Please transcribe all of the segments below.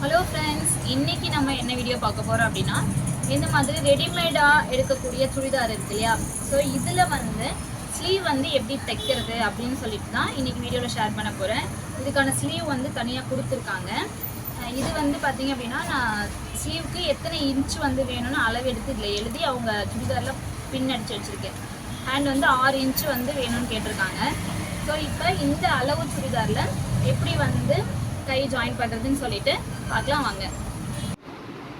Hello friends இன்னைக்கு நம்ம என்ன வீடியோ பார்க்க போகிறோம் அப்படின்னா இந்த மாதிரி ரெடிமேடாக எடுக்கக்கூடிய சுடிதார் இருக்கு இல்லையா? ஸோ இதில் வந்து ஸ்லீவ் வந்து எப்படி தைக்கிறது அப்படின்னு சொல்லிட்டு தான் இன்னைக்கு வீடியோவில் ஷேர் பண்ண போகிறேன் இதுக்கான ஸ்லீவ் வந்து தனியாக கொடுத்துருக்காங்க. இது வந்து பார்த்தீங்க அப்படின்னா நான் ஸ்லீவுக்கு எத்தனை இன்ச் வந்து வேணும்னு அளவு எடுத்து இதில் எழுதி அவங்க சுடிதாரில் பின் அடித்து வச்சுருக்கேன். ஹேண்ட் வந்து ஆறு இன்ச்சு வந்து வேணும்னு கேட்டிருக்காங்க. ஸோ இப்போ இந்த அளவு சுடிதாரில் எப்படி வந்து கை ஜாயின் பண்ணுறதுன்னு சொல்லிட்டு பார்க்கலாம் வாங்க.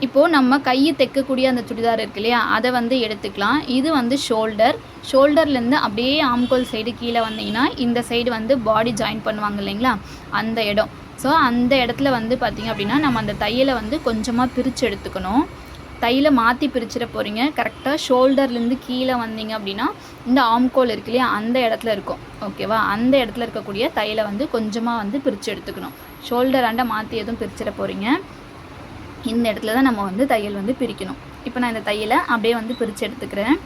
இப்போது நம்ம கையை தைக்கக்கூடிய அந்த சுடிதார் இருக்கு இல்லையா? அதை வந்து எடுத்துக்கலாம். இது வந்து ஷோல்டர் ஷோல்டர்லேருந்து அப்படியே ஆம்கோல் சைடு கீழே வந்தீங்கன்னா இந்த சைடு வந்து பாடி ஜாயின் பண்ணுவாங்க இல்லைங்களா? அந்த இடம். ஸோ அந்த இடத்துல வந்து பார்த்திங்க அப்படின்னா நம்ம அந்த தையலை வந்து கொஞ்சமாக பிரித்து எடுத்துக்கணும். தையில மாற்றி பிரிச்சிட போகிறீங்க கரெக்டாக ஷோல்டர்லேருந்து கீழே வந்தீங்க அப்படின்னா இந்த ஆம்கோல் இருக்கு இல்லையா? அந்த இடத்துல இருக்கும். ஓகேவா அந்த இடத்துல இருக்கக்கூடிய தையலை வந்து கொஞ்சமாக வந்து பிரித்து எடுத்துக்கணும். ஷோல்டர் அண்டை மாற்றி எதுவும் பிரிச்சிட போகிறீங்க இந்த இடத்துல தான் நம்ம வந்து தையல் வந்து பிரிக்கணும். இப்போ நான் இந்த தையலை அப்படியே வந்து பிரித்து எடுத்துக்கிறேன்.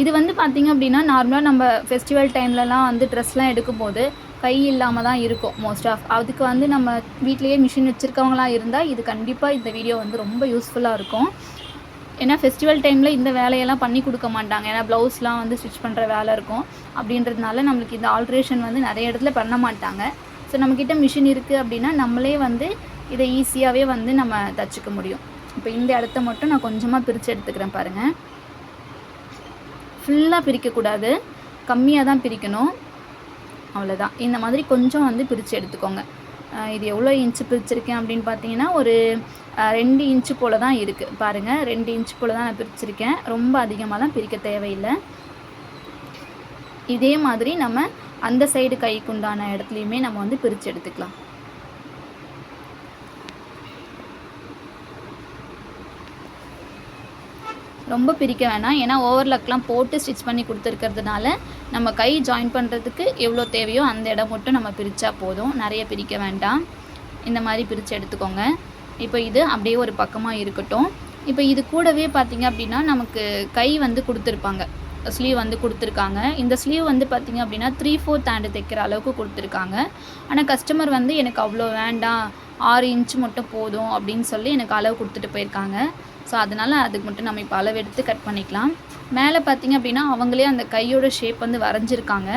இது வந்து பார்த்திங்க அப்படின்னா நார்மலாக நம்ம ஃபெஸ்டிவல் டைம்லலாம் வந்து ட்ரெஸ்லாம் எடுக்கும்போது கை இல்லாமல் தான் இருக்கும் மோஸ்ட் ஆஃப் அதுக்கு வந்து நம்ம வீட்லேயே மிஷின் வச்சுருக்கவங்களா இருந்தால் இது கண்டிப்பாக இந்த வீடியோ வந்து ரொம்ப யூஸ்ஃபுல்லாக இருக்கும். ஏன்னா ஃபெஸ்டிவல் டைமில் இந்த வேலையெல்லாம் பண்ணி கொடுக்க மாட்டாங்க. ஏன்னா ப்ளவுஸ்லாம் வந்து ஸ்டிச் பண்ணுற வேலை இருக்கும். அப்படின்றதுனால நம்மளுக்கு இந்த ஆல்ட்ரேஷன் வந்து நிறைய இடத்துல பண்ண மாட்டாங்க. ஸோ நம்மக்கிட்ட மிஷின் இருக்குது அப்படின்னா நம்மளே வந்து இதை ஈஸியாகவே வந்து நம்ம தச்சுக்க முடியும். இப்போ இந்த இடத்த மட்டும் நான் கொஞ்சமாக பிரித்து எடுத்துக்கிறேன் பாருங்கள் ஃபுல்லாக பிரிக்கக்கூடாது. கம்மியாக தான் பிரிக்கணும். அவ்வளோதான் இந்த மாதிரி கொஞ்சம் வந்து பிரித்து எடுத்துக்கோங்க. இது எவ்வளோ இன்ச்சு பிரிச்சிருக்கேன் அப்படின்னு பார்த்தீங்கன்னா ஒரு ரெண்டு இன்ச்சு போல் தான் இருக்குது பாருங்கள் ரெண்டு இன்ச்சு போல் தான் நான் பிரிச்சிருக்கேன். ரொம்ப அதிகமாகலாம் பிரிக்க தேவையில்லை. இதே மாதிரி நம்ம அந்த சைடு கைக்கு உண்டான இடத்துலையுமே நம்ம வந்து பிரித்து எடுத்துக்கலாம். ரொம்ப பிரிக்க வேணாம். ஏன்னா ஓவர்லக்லாம் போட்டு ஸ்டிச் பண்ணி கொடுத்துருக்கிறதுனால நம்ம கை ஜாயின் பண்ணுறதுக்கு எவ்வளோ தேவையோ அந்த இடம் மட்டும் நம்ம பிரித்தா போதும். நிறைய பிரிக்க வேண்டாம். இந்த மாதிரி பிரித்து எடுத்துக்கோங்க. இப்போ இது அப்படியே ஒரு பக்கமாக இருக்கட்டும். இப்போ இது கூடவே பார்த்திங்க அப்படின்னா நமக்கு கை வந்து கொடுத்துருப்பாங்க. ஸ்லீவ் வந்து கொடுத்துருக்காங்க. இந்த ஸ்லீவ் வந்து பார்த்தீங்க அப்படின்னா த்ரீ ஃபோர்த் ஹேண்டு தைக்கிற அளவுக்கு கொடுத்துருக்காங்க. ஆனால் கஸ்டமர் வந்து எனக்கு அவ்வளோ வேண்டாம் ஆறு இன்ச் மட்டும் போதும் அப்படின்னு சொல்லி எனக்கு அளவு கொடுத்துட்டு போயிருக்காங்க. ஸோ அதனால் அதுக்கு மட்டும் நம்ம இப்போ அளவு எடுத்து கட் பண்ணிக்கலாம். மேலே பார்த்தீங்க அப்படின்னா அவங்களே அந்த கையோட ஷேப் வந்து வரைஞ்சிருக்காங்க.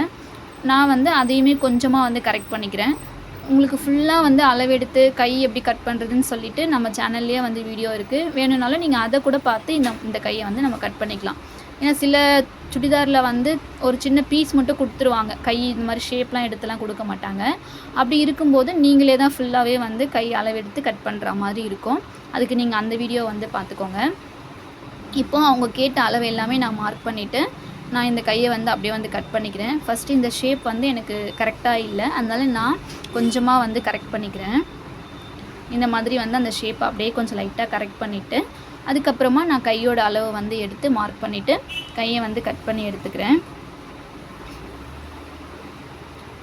நான் வந்து அதையுமே கொஞ்சமாக வந்து கரெக்ட் பண்ணிக்கிறேன். உங்களுக்கு ஃபுல்லாக வந்து அளவெடுத்து கை எப்படி கட் பண்ணுறதுன்னு சொல்லிட்டு நம்ம சேனல்லேயே வந்து வீடியோ இருக்குது வேணும்னாலும் நீங்கள் அதை கூட பார்த்து இந்த இந்த கையை வந்து நம்ம கட் பண்ணிக்கலாம். ஏன்னா சில சுடிதாரில் வந்து ஒரு சின்ன பீஸ் மட்டும் கொடுத்துருவாங்க. கை இந்த மாதிரி ஷேப்லாம் எடுத்துலாம் கொடுக்க மாட்டாங்க. அப்படி இருக்கும்போது நீங்களே தான் ஃபுல்லாகவே வந்து கை அளவெடுத்து கட் பண்ணுற மாதிரி இருக்கும். அதுக்கு நீங்கள் அந்த வீடியோ வந்து பார்த்துக்கோங்க இப்போ அவங்க கேட்ட அளவு எல்லாமே நான் மார்க் பண்ணிவிட்டு நான் இந்த கையை வந்து அப்படியே வந்து கட் பண்ணிக்கிறேன். ஃபஸ்ட்டு இந்த ஷேப் வந்து எனக்கு கரெக்டாக இல்லை. அதனால நான் கொஞ்சமாக வந்து கரெக்ட் பண்ணிக்கிறேன். இந்த மாதிரி வந்து அந்த ஷேப்பை அப்படியே கொஞ்சம் லைட்டாக கரெக்ட் பண்ணிவிட்டு அதுக்கப்புறமா நான் கையோட அளவை வந்து எடுத்து மார்க் பண்ணிவிட்டு கையை வந்து கட் பண்ணி எடுத்துக்கிறேன்.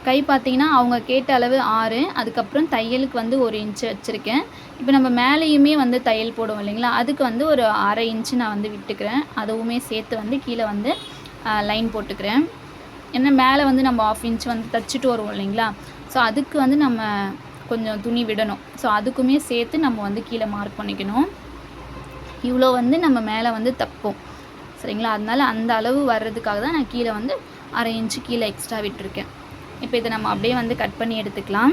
கை பார்த்தீங்கன்னா அவங்க கேட்ட அளவு ஆறு அதுக்கப்புறம் தையலுக்கு வந்து ஒரு இன்ச்சு வச்சுருக்கேன். இப்போ நம்ம மேலேயுமே வந்து தையல் போடுவோம் இல்லைங்களா? அதுக்கு வந்து ஒரு அரை இன்ச்சு நான் வந்து விட்டுக்கிறேன். அதுவுமே சேர்த்து வந்து கீழே வந்து லைன் போட்டுக்கிறேன். ஏன்னா மேலே வந்து நம்ம ஆஃப் இன்ச் வந்து தச்சுட்டு வருவோம் இல்லைங்களா? ஸோ அதுக்கு வந்து நம்ம கொஞ்சம் துணி விடணும். ஸோ அதுக்குமே சேர்த்து நம்ம வந்து கீழே மார்க் பண்ணிக்கணும். இவ்வளோ வந்து நம்ம மேலே வந்து தப்போம். சரிங்களா? அதனால அந்த அளவு வர்றதுக்காக தான் நான் கீழே வந்து அரை இன்ச்சு கீழே எக்ஸ்ட்ரா விட்டுருக்கேன். இப்போ இதை நம்ம அப்படியே வந்து கட் பண்ணி எடுத்துக்கலாம்.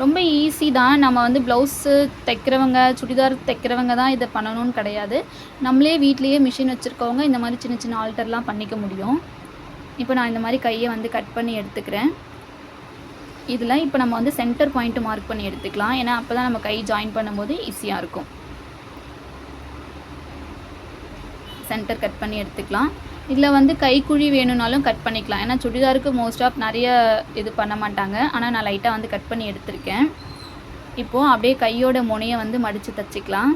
ரொம்ப ஈஸி தான். நம்ம வந்து ப்ளவுஸு தைக்கிறவங்க சுடிதார் தைக்கிறவங்க தான் இதை பண்ணணும்னு கிடையாது. நம்மளே வீட்லேயே மிஷின் வச்சுருக்கவங்க இந்த மாதிரி சின்ன சின்ன ஆல்டர்லாம் பண்ணிக்க முடியும். இப்போ நான் இந்த மாதிரி கையை வந்து கட் பண்ணி எடுத்துக்கிறேன். இதில் இப்போ நம்ம வந்து சென்டர் பாயிண்ட்டு மார்க் பண்ணி எடுத்துக்கலாம். ஏன்னா அப்போ தான் நம்ம கை ஜாயின் பண்ணும்போது ஈஸியாக இருக்கும். சென்டர் கட் பண்ணி எடுத்துக்கலாம். இதில் வந்து கைக்குழி வேணும்னாலும் கட் பண்ணிக்கலாம். ஏன்னா சுடிதாருக்கு மோஸ்ட் ஆஃப் நிறைய இது பண்ண மாட்டாங்க. ஆனால் நான் லைட்டாக வந்து கட் பண்ணி எடுத்திருக்கேன். இப்போது அப்படியே கையோட முனையை வந்து மடித்து தச்சுக்கலாம்.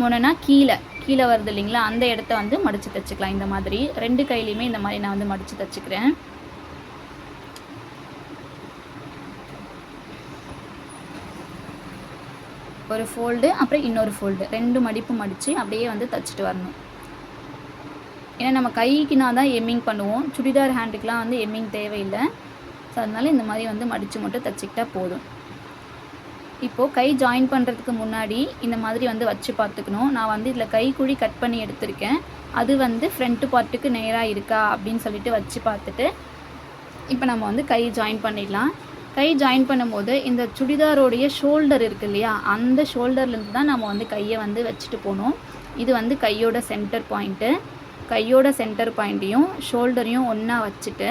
முனைனா கீழே. கீழே வருது இல்லைங்களா? அந்த இடத்த வந்து மடித்து தச்சுக்கலாம். இந்த மாதிரி. ரெண்டு கையிலையுமே இந்த மாதிரி நான் வந்து மடித்து தச்சுக்கிறேன். ஒரு ஃபோல்டு அப்புறம் இன்னொரு ஃபோல்டு ரெண்டு மடிப்பு மடித்து அப்படியே வந்து தச்சுட்டு வரணும். ஏன்னா நம்ம கைக்குனா தான் எம்மிங் பண்ணுவோம். சுடிதார் ஹேண்டுக்கெலாம் வந்து எம்மிங் தேவையில்லை. ஸோ அதனால் இந்த மாதிரி வந்து மடித்து மட்டும் தச்சுக்கிட்டா போதும். இப்போது கை ஜாயின் பண்ணுறதுக்கு முன்னாடி இந்த மாதிரி வந்து வச்சு பார்த்துக்கணும். நான் வந்து இதில் கைக்குழி கட் பண்ணி எடுத்திருக்கேன். அது வந்து ஃப்ரண்ட்டு பார்ட்டுக்கு நேராக இருக்கா அப்படின்னு சொல்லிட்டு வச்சு பார்த்துட்டு இப்போ நம்ம வந்து கை ஜாயின் பண்ணிடலாம். கை ஜாயின் பண்ணும்போது இந்த சுடிதாரோடைய ஷோல்டர் இருக்கு இல்லையா அந்த ஷோல்டர்லேருந்து தான் நம்ம வந்து கையை வந்து வச்சுட்டு போகணும். இது வந்து கையோட சென்டர் பாயிண்ட்டு கையோட சென்டர் பாயிண்ட்டையும் ஷோல்டரையும் ஒன்றா வச்சுட்டு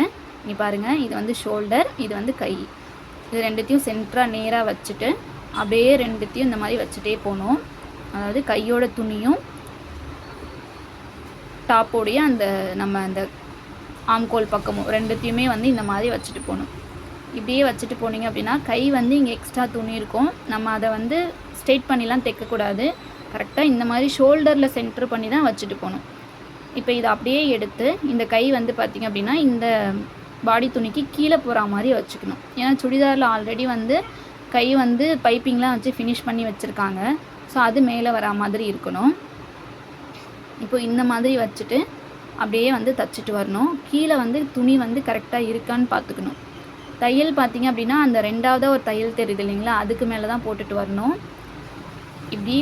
நீ பாருங்கள் இது வந்து ஷோல்டர் இது வந்து கை. இது ரெண்டுத்தையும் சென்டராக நேராக வச்சுட்டு அப்படியே ரெண்டுத்தையும் இந்த மாதிரி வச்சுட்டே போகணும். அதாவது கையோட துணியும் டாப்போடைய அந்த நம்ம அந்த ஆம்கோல் பக்கமும் ரெண்டுத்தையுமே வந்து இந்த மாதிரி வச்சுட்டு போகணும். இப்படியே வச்சுட்டு போனீங்க அப்படின்னா கை வந்து இங்கே எக்ஸ்ட்ரா துணி இருக்கும். நம்ம அதை வந்து ஸ்ட்ரெயிட் பண்ணிலாம் தைக்கக்கூடாது. கரெக்டாக இந்த மாதிரி ஷோல்டரில் சென்டர் பண்ணி தான் வச்சுட்டு போகணும். இப்போ இதை அப்படியே எடுத்து இந்த கை வந்து பார்த்திங்க அப்படின்னா இந்த பாடி துணிக்கு கீழே போகிற மாதிரி வச்சுக்கணும். ஏன்னா சுடிதாரில் ஆல்ரெடி வந்து கை வந்து பைப்பிங்லாம் வச்சு ஃபினிஷ் பண்ணி வச்சுருக்காங்க. ஸோ அது மேலே வரா மாதிரி இருக்கணும். இப்போ இந்த மாதிரி வச்சுட்டு அப்படியே வந்து தச்சுட்டு வரணும். கீழே வந்து துணி வந்து கரெக்டாக இருக்கான்னு பார்த்துக்கணும். தையல் பார்த்தீங்க அப்படின்னா அந்த ரெண்டாவதாக ஒரு தையல் தெரியுது இல்லைங்களா? அதுக்கு மேலே தான் போட்டுட்டு வரணும். இப்படி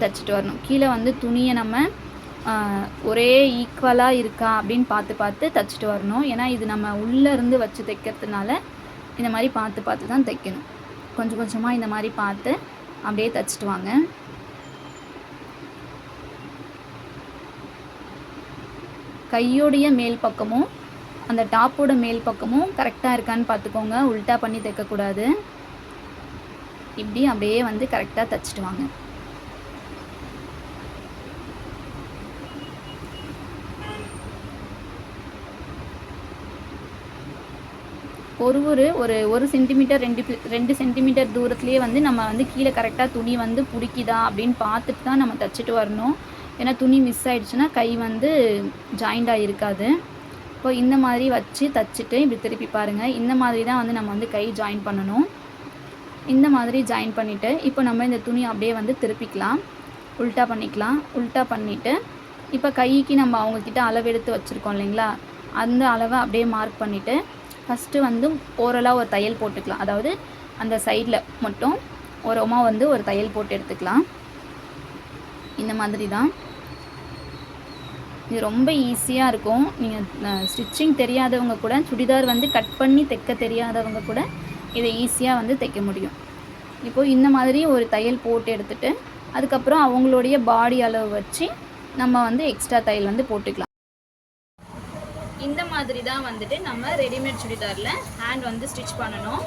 தைச்சிட்டு வரணும். கீழே வந்து துணியை நம்ம ஒரே ஈக்குவலாக இருக்கா அப்படின்னு பார்த்து பார்த்து தைச்சிட்டு வரணும். ஏன்னா இது நம்ம உள்ளேருந்து வச்சு தைக்கிறதுனால இந்த மாதிரி பார்த்து பார்த்து தான் தைக்கணும். கொஞ்சம் கொஞ்சமாக இந்த மாதிரி பார்த்து அப்படியே தைச்சிட்டு வாங்க. கையோடைய மேல் பக்கமும் அந்த டாப்போட மேல் பக்கமும் கரெக்டாக இருக்கான்னு பார்த்துக்கோங்க உல்ட்டா பண்ணி தைக்கக்கூடாது. இப்படி அப்படியே வந்து கரெக்டாக தைச்சிட்டு வாங்க. ஒரு ஒரு ஒரு ஒரு சென்டிமீட்டர் ரெண்டு ரெண்டு சென்டிமீட்டர் தூரத்துலேயே வந்து நம்ம வந்து கீழே கரெக்டாக துணி வந்து பிடிக்குதா அப்படின்னு பார்த்துட்டு தான் நம்ம தைச்சிட்டு வரணும். ஏன்னா துணி மிஸ் ஆகிடுச்சுன்னா கை வந்து ஜாயிண்டாக இருக்காது இப்போ இந்த மாதிரி வச்சு தச்சுட்டு இப்படி திருப்பி பாருங்கள் இந்த மாதிரி தான் வந்து நம்ம வந்து கை ஜாயின் பண்ணணும். இந்த மாதிரி ஜாயின் பண்ணிவிட்டு இப்போ நம்ம இந்த துணி அப்படியே வந்து திருப்பிக்கலாம். உல்ட்டா பண்ணிக்கலாம். உல்ட்டா பண்ணிவிட்டு இப்போ கைக்கு நம்ம அவங்கக்கிட்ட அளவெடுத்து வச்சுருக்கோம் இல்லைங்களா? அந்த அளவை அப்படியே மார்க் பண்ணிவிட்டு ஃபஸ்ட்டு வந்து ஓரலாக ஒரு தையல் போட்டுக்கலாம். அதாவது அந்த சைடில் மட்டும் ஓரமாக வந்து ஒரு தையல் போட்டு எடுத்துக்கலாம். இந்த மாதிரி தான். இது ரொம்ப ஈஸியாக இருக்கும். நீங்கள் ஸ்டிச்சிங் தெரியாதவங்க கூட சுடிதார் வந்து கட் பண்ணி தைக்க தெரியாதவங்க கூட இதை ஈஸியாக வந்து தைக்க முடியும். இப்போது இந்த மாதிரி ஒரு தையல் போட்டு எடுத்துகிட்டு அதுக்கப்புறம் அவங்களுடைய பாடி அளவு வச்சு நம்ம வந்து எக்ஸ்ட்ரா தையல் வந்து போட்டுக்கலாம். இந்த மாதிரி தான் வந்துட்டு நம்ம ரெடிமேட் சுடிதாரில் ஹேண்ட் வந்து ஸ்டிச் பண்ணணும்.